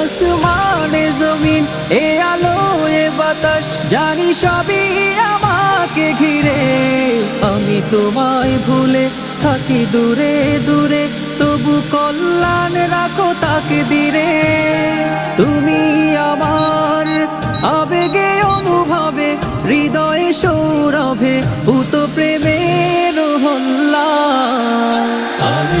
আসমানে জমিন, এ আলো এ বাতাস, জানি সবই আমাকে ঘিরে। আমি তোমায় ভুলে থাকি দূরে দূরে, তবু কল্যাণ রাখো তাকে দিরে তুমি আমার আবেগে অনুভবে, হৃদয়ে সৌরভে পুত প্রেমের হল্লা। আমি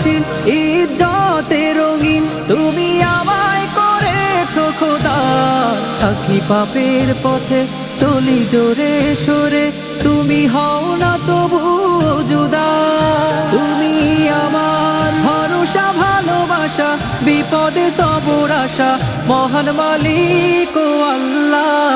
হাসিন ইজ্জতে রঙিন, তুমি আমায় করেছ খোদা। থাকি পাপের পথে, চলি জোরে সরে, তুমি হও না তবু জুদা তুমি আমার ভরসা, ভালোবাসা, বিপদে সবর আশা, মহান মালিক ও আল্লাহ।